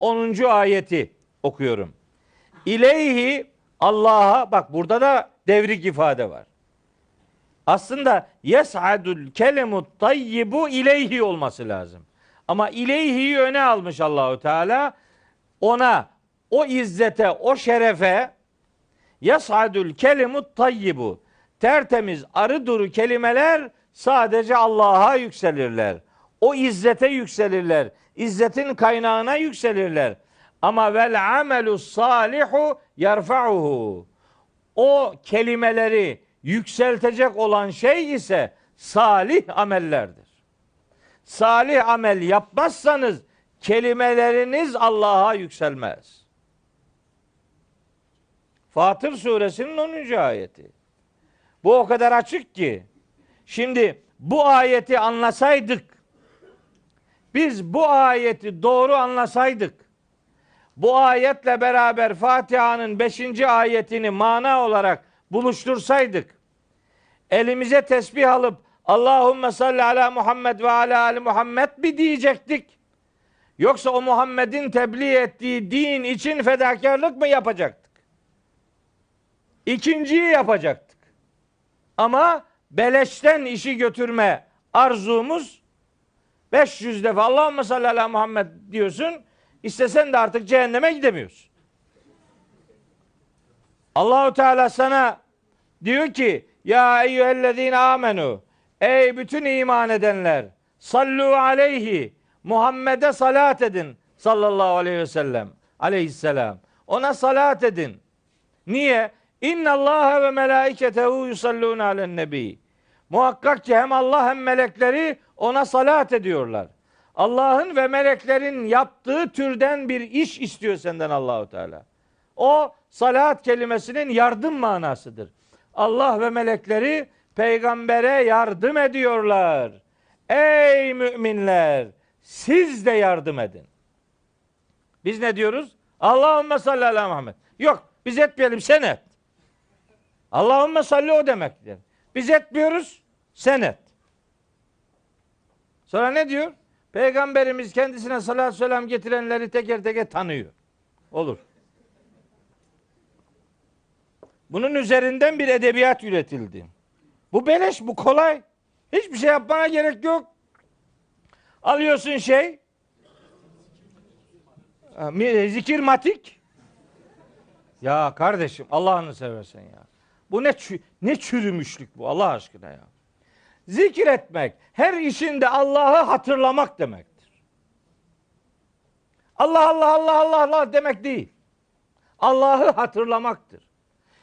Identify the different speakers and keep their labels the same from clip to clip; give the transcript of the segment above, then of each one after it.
Speaker 1: 10. ayeti okuyorum. İleyhi Allah'a bak burada da devrik ifade var. Aslında yes'adul kelimut tayyibu ileyhi olması lazım. Ama ileyhi'yi öne almış Allahu Teala. Ona o izzete, o şerefe yes'adul kelimut tayyibu. Tertemiz arı duru kelimeler sadece Allah'a yükselirler. O izzete yükselirler. İzzetin kaynağına yükselirler. Ama vel amelu salihu yarfa'uhu. O kelimeleri yükseltecek olan şey ise salih amellerdir. Salih amel yapmazsanız kelimeleriniz Allah'a yükselmez. Fatır suresinin 10. ayeti. Bu o kadar açık ki. Şimdi bu ayeti anlasaydık, biz bu ayeti doğru anlasaydık, bu ayetle beraber Fatiha'nın 5. ayetini mana olarak buluştursaydık, elimize tesbih alıp Allahümme salli ala Muhammed ve ala ali Muhammed bir diyecektik. Yoksa o Muhammed'in tebliğ ettiği din için fedakarlık mı yapacaktık? İkinciyi yapacaktık. Ama beleşten işi götürme arzumuz 500 defa Allahümme salli ala Muhammed diyorsun. İstesen de artık cehenneme gidemiyorsun. Allahu Teala sana diyor ki ya eyyühellezine amenu ey bütün iman edenler sallu aleyhi Muhammed'e salat edin sallallahu aleyhi ve sellem aleyhisselam ona salat edin. Niye? İnna Allah ve melaiketehu yusallun alen nebi. Muhakkak ki hem Allah hem melekleri ona salat ediyorlar. Allah'ın ve meleklerin yaptığı türden bir iş istiyor senden Allahu Teala. O salat kelimesinin yardım manasıdır. Allah ve melekleri peygambere yardım ediyorlar. Ey müminler siz de yardım edin. Biz ne diyoruz? Allahümme salli ala Muhammed. Yok biz etmeyelim sen et. Allahümme salli o demektir. Biz etmiyoruz sen et. Sonra ne diyor? Peygamberimiz kendisine salatü selam getirenleri teker teker tanıyor. Olur. Bunun üzerinden bir edebiyat üretildi. Bu beleş, bu kolay. Hiçbir şey yapmana gerek yok. Alıyorsun şey, zikir matik. Ya kardeşim Allah'ını seversen ya. Bu ne ne çürümüşlük bu Allah aşkına ya. Zikir etmek her işinde Allah'ı hatırlamak demektir. Allah Allah Allah Allah Allah demek değil. Allah'ı hatırlamaktır.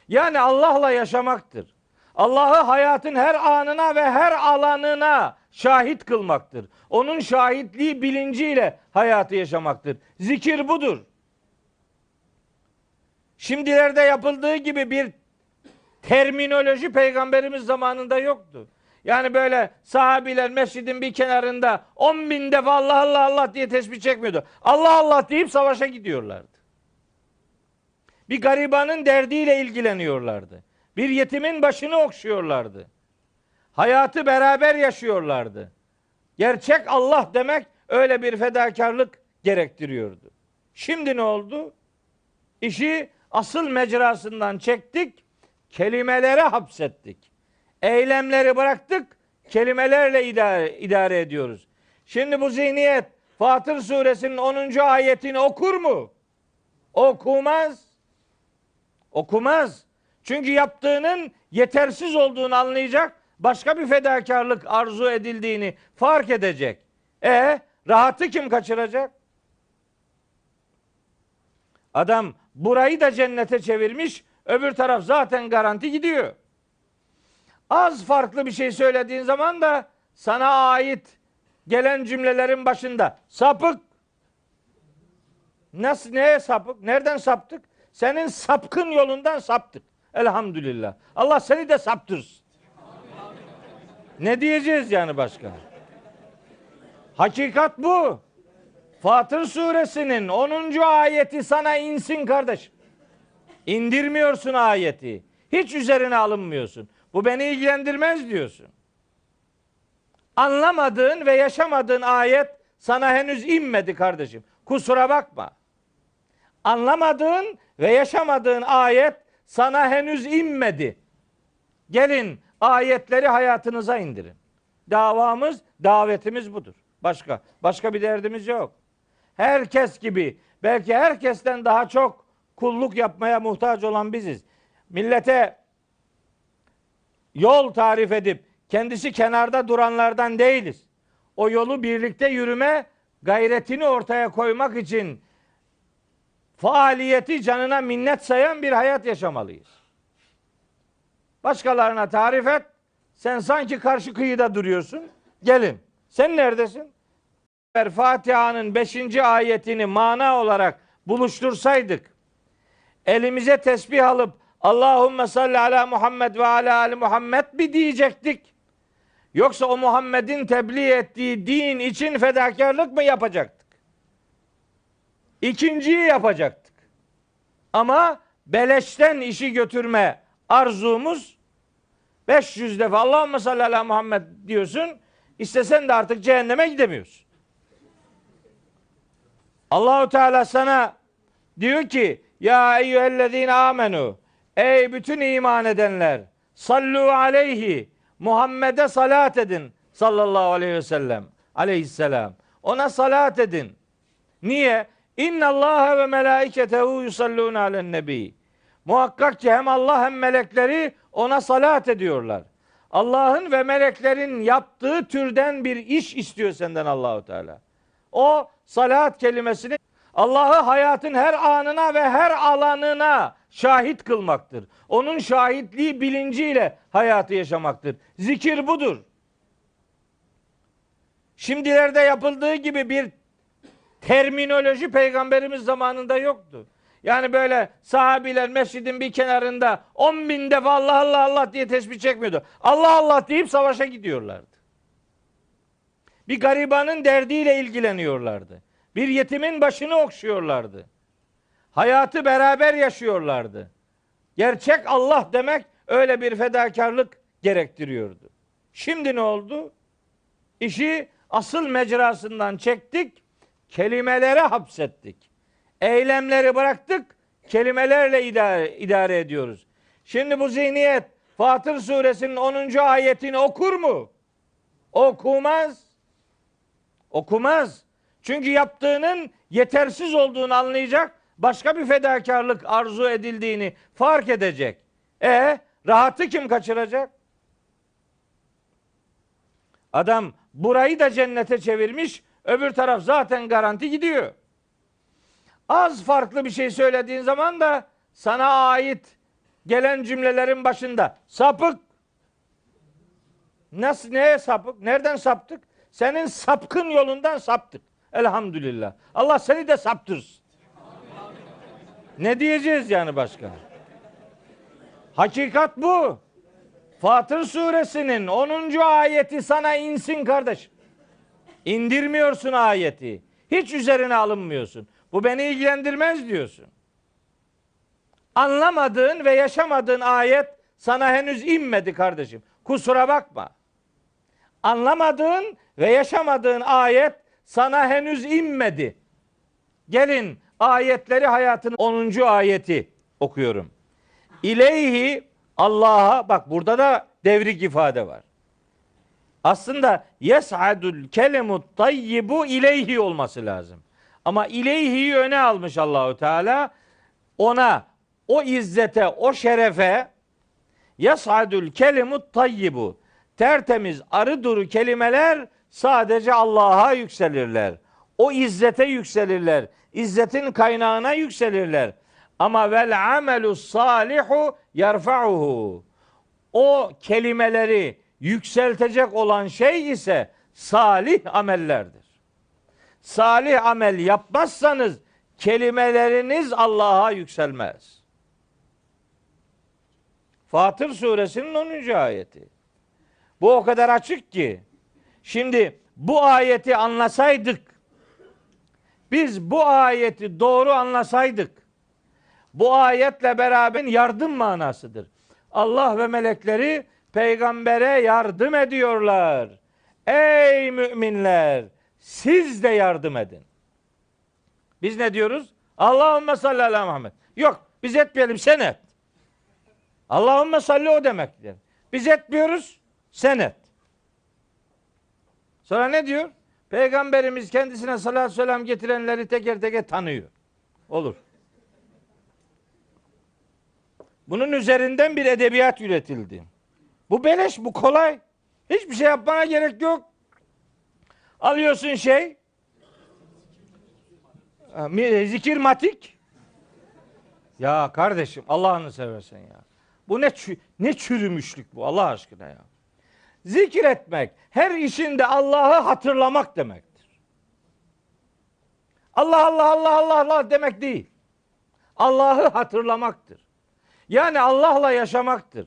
Speaker 1: Yani Allah'la yaşamaktır. Allah'ı hayatın her anına ve her alanına şahit kılmaktır. Onun şahitliği bilinciyle hayatı yaşamaktır. Zikir budur. Şimdilerde yapıldığı gibi bir terminoloji peygamberimiz zamanında yoktu. Yani böyle sahabiler mescidin bir kenarında 10 bin defa Allah Allah Allah diye tesbih çekmiyordu. Allah Allah deyip savaşa gidiyorlardı. Bir garibanın derdiyle ilgileniyorlardı. Bir yetimin başını okşuyorlardı. Hayatı beraber yaşıyorlardı. Gerçek Allah demek öyle bir fedakarlık gerektiriyordu. Şimdi ne oldu? İşi asıl mecrasından çektik, kelimelere hapsettik. Eylemleri bıraktık, kelimelerle idare, idare ediyoruz. Şimdi bu zihniyet Fatır suresinin 10. ayetini okur mu? Okumaz. Okumaz. Çünkü yaptığının yetersiz olduğunu anlayacak, başka bir fedakarlık arzu edildiğini fark edecek. E rahatı kim kaçıracak? Adam burayı da cennete çevirmiş, öbür taraf zaten garanti gidiyor. Az farklı bir şey söylediğin zaman da sana ait gelen cümlelerin başında sapık. Nasıl neye sapık? Nereden saptık? Senin sapkın yolundan saptık. Elhamdülillah. Allah seni de saptırsın. Ne diyeceğiz yani başka? Hakikat bu. Fatır suresinin 10. ayeti sana insin kardeşim. İndirmiyorsun ayeti. Hiç üzerine alınmıyorsun. Bu beni ilgilendirmez diyorsun. Anlamadığın ve yaşamadığın ayet sana henüz inmedi kardeşim. Kusura bakma. Anlamadığın ve yaşamadığın ayet sana henüz inmedi. Gelin ayetleri hayatınıza indirin. Davamız, davetimiz budur. Başka başka bir derdimiz yok. Herkes gibi, belki herkesten daha çok kulluk yapmaya muhtaç olan biziz. Millete yol tarif edip kendisi kenarda duranlardan değiliz. O yolu birlikte yürüme gayretini ortaya koymak için faaliyeti canına minnet sayan bir hayat yaşamalıyız. Başkalarına tarif et. Sen sanki karşı kıyıda duruyorsun. Gelin. Sen neredesin? Fatiha'nın 5. ayetini mana olarak buluştursaydık, elimize tesbih alıp Allahümme salli ala Muhammed ve ala ali Muhammed bir diyecektik. Yoksa o Muhammed'in tebliğ ettiği din için fedakarlık mı yapacaktık? İkinciyi yapacaktık. Ama beleşten işi götürme arzumuz 500 defa Allahümme salli ala Muhammed diyorsun. İstesen de artık cehenneme gidemiyorsun. Allahu Teala sana diyor ki ya eyyühellezine amenu ey bütün iman edenler sallu aleyhi Muhammed'e salat edin sallallahu aleyhi ve sellem aleyhisselam ona salat edin. Niye? İnna Allah ve melaiketehu yusallun alen nebi. Muhakkak ki hem Allah hem melekleri ona salat ediyorlar. Allah'ın ve meleklerin yaptığı türden bir iş istiyor senden Allahu Teala. O salat kelimesini Allah'ı hayatın her anına ve her alanına şahit kılmaktır. Onun şahitliği bilinciyle hayatı yaşamaktır. Zikir budur. Şimdilerde yapıldığı gibi bir terminoloji peygamberimiz zamanında yoktu. Yani böyle sahabiler mescidin bir kenarında 10 bin defa Allah Allah Allah diye tesbih çekmiyordu. Allah Allah deyip savaşa gidiyorlardı. Bir garibanın derdiyle ilgileniyorlardı. Bir yetimin başını okşuyorlardı. Hayatı beraber yaşıyorlardı. Gerçek Allah demek öyle bir fedakarlık gerektiriyordu. Şimdi ne oldu? İşi asıl mecrasından çektik, kelimelere hapsettik. Eylemleri bıraktık, kelimelerle idare, idare ediyoruz. Şimdi bu zihniyet Fatır suresinin 10. ayetini okur mu? Okumaz. Okumaz. Çünkü yaptığının yetersiz olduğunu anlayacak, başka bir fedakarlık arzu edildiğini fark edecek. E rahatı kim kaçıracak? Adam burayı da cennete çevirmiş, öbür taraf zaten garanti gidiyor. Az farklı bir şey söylediğin zaman da sana ait gelen cümlelerin başında sapık. Nasıl neye sapık? Nereden saptık? Senin sapkın yolundan saptık. Elhamdülillah. Allah seni de saptırsın. Ne diyeceğiz yani başka? Hakikat bu. Fatır suresinin 10. ayeti sana insin kardeşim. İndirmiyorsun ayeti. Hiç üzerine alınmıyorsun. Bu beni ilgilendirmez diyorsun. Anlamadığın ve yaşamadığın ayet sana henüz inmedi kardeşim. Kusura bakma. Anlamadığın ve yaşamadığın ayet sana henüz inmedi. Gelin ayetleri hayatın 10. ayeti okuyorum. İleyhi Allah'a bak burada da devrik ifade var. Aslında yes'adul kelimut tayyibu ileyhi olması lazım. Ama ileyhi'yi öne almış Allahu Teala. Ona o izzete, o şerefe yes'adul kelimut tayyibu. Tertemiz arı duru kelimeler sadece Allah'a yükselirler. O izzete yükselirler. İzzetin kaynağına yükselirler. Ama vel amelu salihu yarfa'uhu. O kelimeleri yükseltecek olan şey ise salih amellerdir. Salih amel yapmazsanız kelimeleriniz Allah'a yükselmez. Fatır suresinin 10. ayeti. Bu o kadar açık ki. Şimdi bu ayeti anlasaydık, biz bu ayeti doğru anlasaydık, bu ayetle beraber yardım manasıdır. Allah ve melekleri peygambere yardım ediyorlar. Ey müminler, siz de yardım edin. Biz ne diyoruz? Allahümme salli ala Muhammed. Yok biz etmeyelim sen et. Allahümme salli o demektir. Biz etmiyoruz sen et. Sonra ne diyor? Peygamberimiz kendisine salatü selam getirenleri teker teker tanıyor. Olur. Bunun üzerinden bir edebiyat üretildi. Bu beleş, bu kolay. Hiçbir şey yapmana gerek yok. Alıyorsun şey, e, zikir matik. Ya kardeşim Allah'ını seversen ya. Bu ne ne çürümüşlük bu Allah aşkına ya. Zikir etmek her işinde Allah'ı hatırlamak demektir. Allah Allah Allah Allah Allah demek değil. Allah'ı hatırlamaktır. Yani Allah'la yaşamaktır.